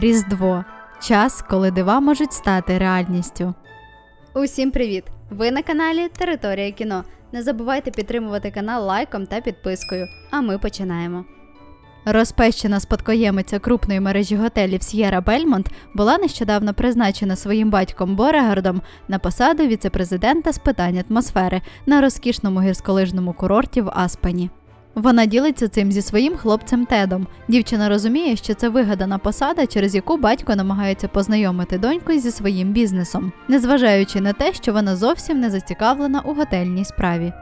Різдво час, коли дива можуть стати реальністю. Усім привіт! Ви на каналі Територія кіно. Не забувайте підтримувати канал лайком та підпискою. А ми починаємо. Розпещена спадкоємиця крупної мережі готелів С'єра Бельмонт була нещодавно призначена своїм батьком Борегардом на посаду віцепрезидента з питань атмосфери на розкішному гірськолижному курорті в Аспені. Вона ділиться цим зі своїм хлопцем Тедом. Дівчина розуміє, що це вигадана посада, через яку батько намагається познайомити доньку зі своїм бізнесом, незважаючи на те, що вона зовсім не зацікавлена у готельній справі.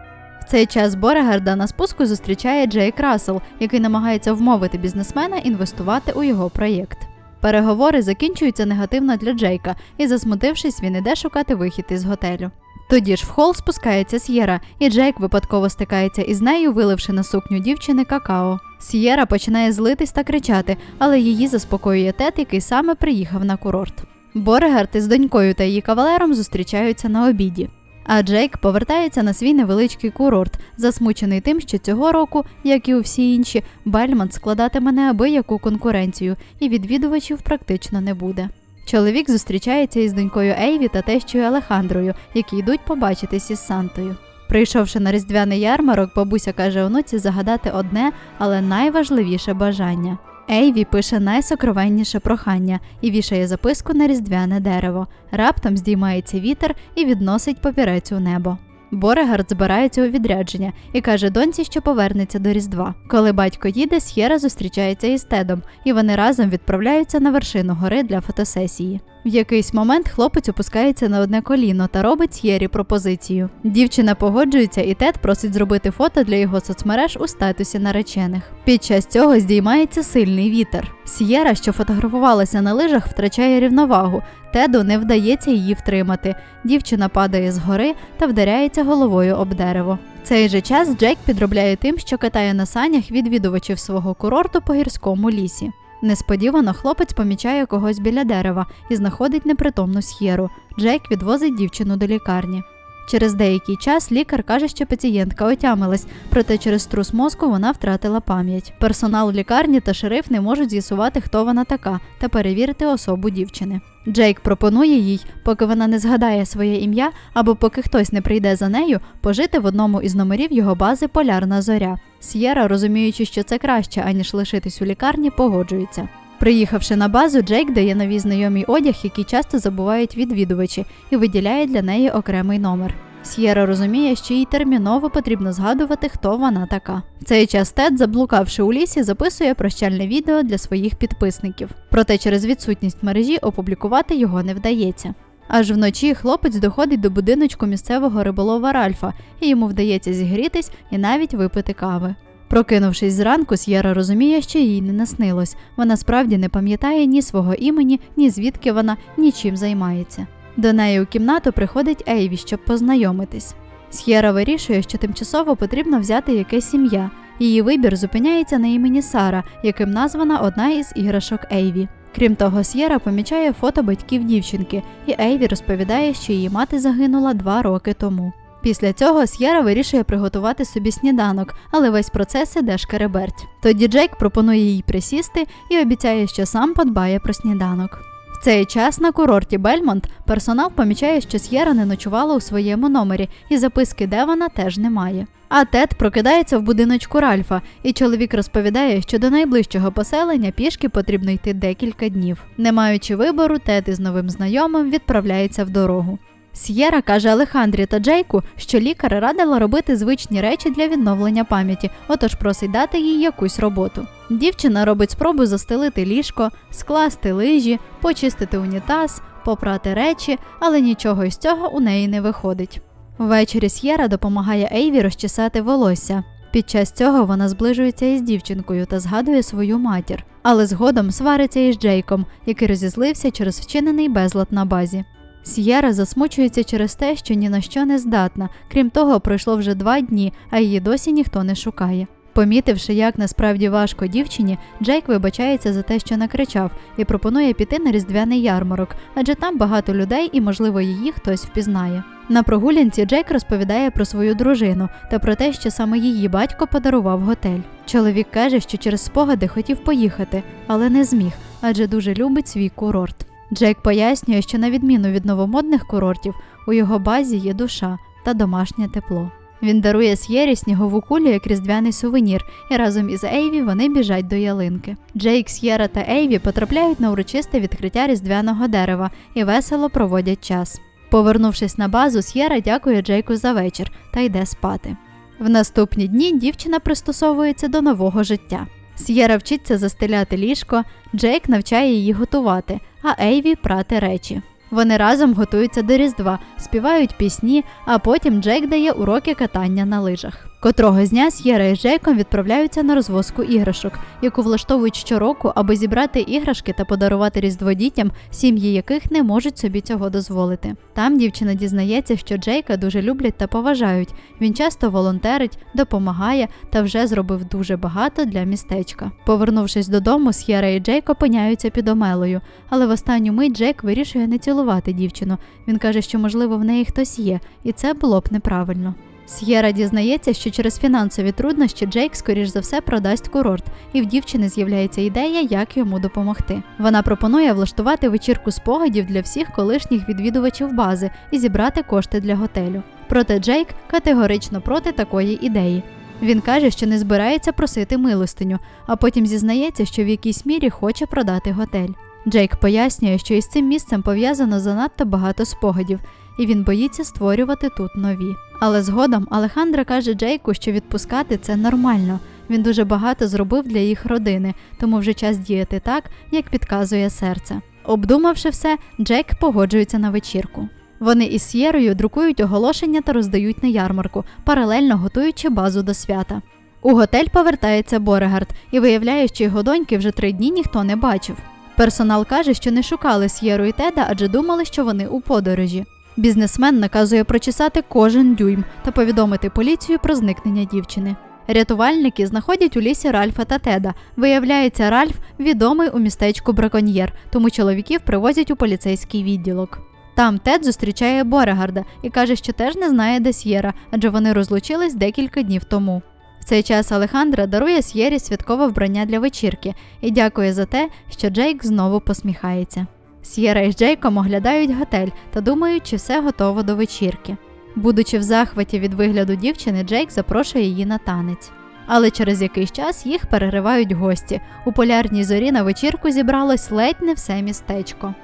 В цей час Борегарда на спуску зустрічає Джейк Рассел, який намагається вмовити бізнесмена інвестувати у його проєкт. Переговори закінчуються негативно для Джейка, і, засмутившись, він іде шукати вихід із готелю. Тоді ж в хол спускається С'єра, і Джейк випадково стикається із нею, виливши на сукню дівчини какао. С'єра починає злитись та кричати, але її заспокоює тет, який саме приїхав на курорт. Борегард із донькою та її кавалером зустрічаються на обіді. А Джейк повертається на свій невеличкий курорт, засмучений тим, що цього року, як і у всі інші, Бельмонт складатиме неабияку конкуренцію, і відвідувачів практично не буде. Чоловік зустрічається із донькою Ейві та тещою Алехандрою, які йдуть побачитись із Сантою. Прийшовши на різдвяний ярмарок, бабуся каже онуці загадати одне, але найважливіше бажання. Ейві пише найсокровенніше прохання і вішає записку на різдвяне дерево. Раптом здіймається вітер і відносить папірець у небо. Борегард збирається у відрядження і каже доньці, що повернеться до Різдва. Коли батько їде, С'єра зустрічається із Тедом, і вони разом відправляються на вершину гори для фотосесії. В якийсь момент хлопець опускається на одне коліно та робить С'єрі пропозицію. Дівчина погоджується, і Тед просить зробити фото для його соцмереж у статусі наречених. Під час цього здіймається сильний вітер. С'єра, що фотографувалася на лижах, втрачає рівновагу. Теду не вдається її втримати. Дівчина падає з гори та вдаряється головою об дерево. В цей же час Джек підробляє тим, що катає на санях відвідувачів свого курорту по гірському лісі. Несподівано хлопець помічає когось біля дерева і знаходить непритомну с'єру. Джек відвозить дівчину до лікарні. Через деякий час лікар каже, що пацієнтка отямилась, проте через трус мозку вона втратила пам'ять. Персонал лікарні та шериф не можуть з'ясувати, хто вона така, та перевірити особу дівчини. Джейк пропонує їй, поки вона не згадає своє ім'я або поки хтось не прийде за нею, пожити в одному із номерів його бази Полярна зоря. С'єра, розуміючи, що це краще, аніж лишитись у лікарні, погоджується. Приїхавши на базу, Джейк дає новій знайомій одяг, який часто забувають відвідувачі, і виділяє для неї окремий номер. С'єра розуміє, що їй терміново потрібно згадувати, хто вона така. В цей час Тед, заблукавши у лісі, записує прощальне відео для своїх підписників. Проте через відсутність мережі опублікувати його не вдається. Аж вночі хлопець доходить до будиночку місцевого риболова Ральфа, і йому вдається зігрітись і навіть випити кави. Прокинувшись зранку, С'єра розуміє, що їй не наснилось. Вона справді не пам'ятає ні свого імені, ні звідки вона, ні чим займається. До неї у кімнату приходить Ейві, щоб познайомитись. С'єра вирішує, що тимчасово потрібно взяти якесь ім'я. Її вибір зупиняється на імені Сара, яким названа одна із іграшок Ейві. Крім того, С'єра помічає фото батьків дівчинки, і Ейві розповідає, що її мати загинула два роки тому. Після цього С'єра вирішує приготувати собі сніданок, але весь процес іде шкереберть. Тоді Джейк пропонує їй присісти і обіцяє, що сам подбає про сніданок. Цей час на курорті Бельмонт персонал помічає, що С'єра не ночувала у своєму номері, і записки де вона теж немає. А Тед прокидається в будиночку Ральфа, і чоловік розповідає, що до найближчого поселення пішки потрібно йти декілька днів. Не маючи вибору, Тед із новим знайомим відправляється в дорогу. С'єра каже Алехандрі та Джейку, що лікар радила робити звичні речі для відновлення пам'яті, отож просить дати їй якусь роботу. Дівчина робить спробу застелити ліжко, скласти лижі, почистити унітаз, попрати речі, але нічого із цього у неї не виходить. Ввечері С'єра допомагає Ейві розчесати волосся. Під час цього вона зближується із дівчинкою та згадує свою матір, але згодом свариться із Джейком, який розізлився через вчинений безлад на базі. С'єра засмучується через те, що ні на що не здатна. Крім того, пройшло вже два дні, а її досі ніхто не шукає. Помітивши, як насправді важко дівчині, Джейк вибачається за те, що накричав, і пропонує піти на різдвяний ярмарок, адже там багато людей і, можливо, її хтось впізнає. На прогулянці Джейк розповідає про свою дружину та про те, що саме її батько подарував готель. Чоловік каже, що через спогади хотів поїхати, але не зміг, адже дуже любить свій курорт. Джейк пояснює, що на відміну від новомодних курортів, у його базі є душа та домашнє тепло. Він дарує С'єрі снігову кулю як різдвяний сувенір, і разом із Ейві вони біжать до ялинки. Джейк, С'єра та Ейві потрапляють на урочисте відкриття різдвяного дерева і весело проводять час. Повернувшись на базу, С'єра дякує Джейку за вечір та йде спати. В наступні дні дівчина пристосовується до нового життя. С'єра вчиться застеляти ліжко, Джейк навчає її готувати, а Ейві прати речі. Вони разом готуються до Різдва, співають пісні, а потім Джейк дає уроки катання на лижах. Котрого з дня С'єра і Джейком відправляються на розвозку іграшок, яку влаштовують щороку, аби зібрати іграшки та подарувати Різдво дітям, сім'ї яких не можуть собі цього дозволити. Там дівчина дізнається, що Джейка дуже люблять та поважають. Він часто волонтерить, допомагає та вже зробив дуже багато для містечка. Повернувшись додому, С'єра і Джейк опиняються під омелою, але в останню мить Джейк вирішує не цілувати дівчину. Він каже, що можливо в неї хтось є, і це було б неправильно. С'єра дізнається, що через фінансові труднощі Джейк, скоріш за все, продасть курорт, і в дівчини з'являється ідея, як йому допомогти. Вона пропонує влаштувати вечірку спогадів для всіх колишніх відвідувачів бази і зібрати кошти для готелю. Проте Джейк категорично проти такої ідеї. Він каже, що не збирається просити милостиню, а потім зізнається, що в якійсь мірі хоче продати готель. Джейк пояснює, що із цим місцем пов'язано занадто багато спогадів, і він боїться створювати тут нові. Але згодом Алехандра каже Джейку, що відпускати це нормально. Він дуже багато зробив для їх родини, тому вже час діяти так, як підказує серце. Обдумавши все, Джейк погоджується на вечірку. Вони із Сєрою друкують оголошення та роздають на ярмарку, паралельно готуючи базу до свята. У готель повертається Борегард і виявляє, що його доньки вже три дні ніхто не бачив. Персонал каже, що не шукали С'єру і Теда, адже думали, що вони у подорожі. Бізнесмен наказує прочесати кожен дюйм та повідомити поліцію про зникнення дівчини. Рятувальники знаходять у лісі Ральфа та Теда. Виявляється, Ральф відомий у містечку браконьєр, тому чоловіків привозять у поліцейський відділок. Там Тед зустрічає Борегарда і каже, що теж не знає, де С'єра, адже вони розлучились декілька днів тому. В цей час Алехандра дарує С'єрі святкове вбрання для вечірки і дякує за те, що Джейк знову посміхається. С'єра із Джейком оглядають готель та думають, чи все готово до вечірки. Будучи в захваті від вигляду дівчини, Джейк запрошує її на танець. Але через якийсь час їх переривають гості. У полярній зорі на вечірку зібралось ледь не все містечко.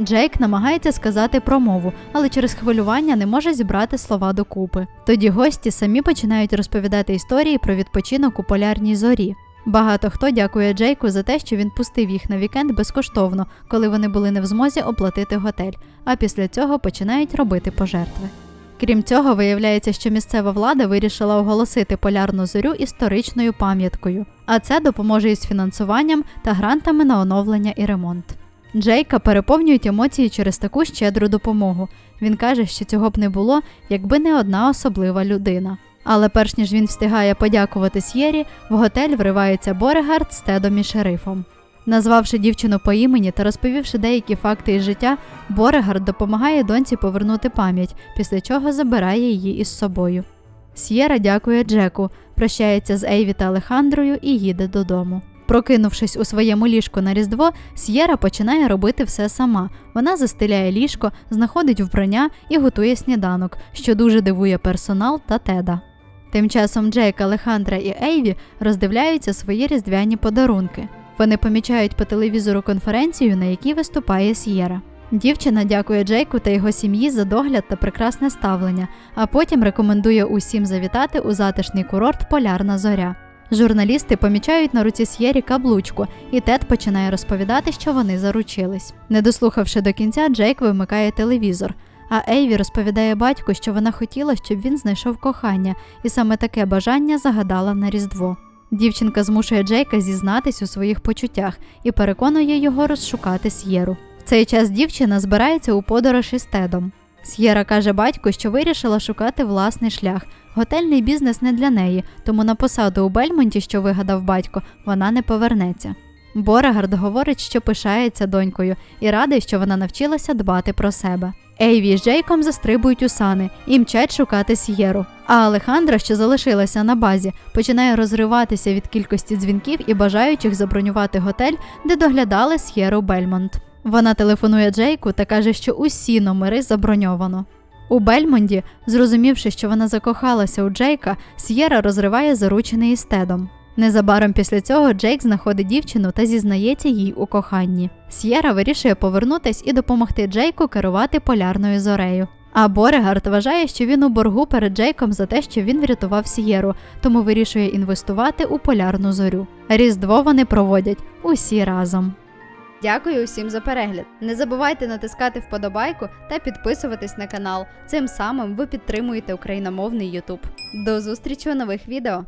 Джейк намагається сказати промову, але через хвилювання не може зібрати слова докупи. Тоді гості самі починають розповідати історії про відпочинок у полярній зорі. Багато хто дякує Джейку за те, що він пустив їх на вікенд безкоштовно, коли вони були не в змозі оплатити готель, а після цього починають робити пожертви. Крім цього, виявляється, що місцева влада вирішила оголосити полярну зорю історичною пам'яткою, а це допоможе із фінансуванням та грантами на оновлення і ремонт. Джейка переповнюють емоції через таку щедру допомогу. Він каже, що цього б не було, якби не одна особлива людина. Але перш ніж він встигає подякувати С'єрі, в готель вривається Борегард з Тедом і шерифом. Назвавши дівчину по імені та розповівши деякі факти із життя, Борегард допомагає доньці повернути пам'ять, після чого забирає її із собою. С'єра дякує Джеку, прощається з Ейві та Алехандрою і їде додому. Прокинувшись у своєму ліжку на Різдво, С'єра починає робити все сама. Вона застеляє ліжко, знаходить вбрання і готує сніданок, що дуже дивує персонал та теда. Тим часом Джейк, Алехандра і Ейві роздивляються свої різдвяні подарунки. Вони помічають по телевізору конференцію, на якій виступає С'єра. Дівчина дякує Джейку та його сім'ї за догляд та прекрасне ставлення, а потім рекомендує усім завітати у затишний курорт Полярна зоря. Журналісти помічають на руці С'єрі каблучку, і Тед починає розповідати, що вони заручились. Не дослухавши до кінця, Джейк вимикає телевізор. А Ейві розповідає батьку, що вона хотіла, щоб він знайшов кохання, і саме таке бажання загадала на Різдво. Дівчинка змушує Джейка зізнатись у своїх почуттях і переконує його розшукати С'єру. В цей час дівчина збирається у подорож із Тедом. С'єра каже батьку, що вирішила шукати власний шлях. Готельний бізнес не для неї, тому на посаду у Бельмонті, що вигадав батько, вона не повернеться. Борегард говорить, що пишається донькою і радий, що вона навчилася дбати про себе. Ейві з Джейком застрибують у сани і мчать шукати С'єру. А Алехандра, що залишилася на базі, починає розриватися від кількості дзвінків і бажаючих забронювати готель, де доглядали С'єру Бельмонт. Вона телефонує Джейку та каже, що усі номери заброньовано. У Бельмонді, зрозумівши, що вона закохалася у Джейка, С'єра розриває заручений із Тедом. Незабаром після цього Джейк знаходить дівчину та зізнається їй у коханні. С'єра вирішує повернутись і допомогти Джейку керувати полярною зорею. А Борегард вважає, що він у боргу перед Джейком за те, що він врятував С'єру, тому вирішує інвестувати у полярну зорю. Різдво вони проводять усі разом. Дякую усім за перегляд. Не забувайте натискати вподобайку та підписуватись на канал. Цим самим ви підтримуєте україномовний YouTube. До зустрічі у нових відео!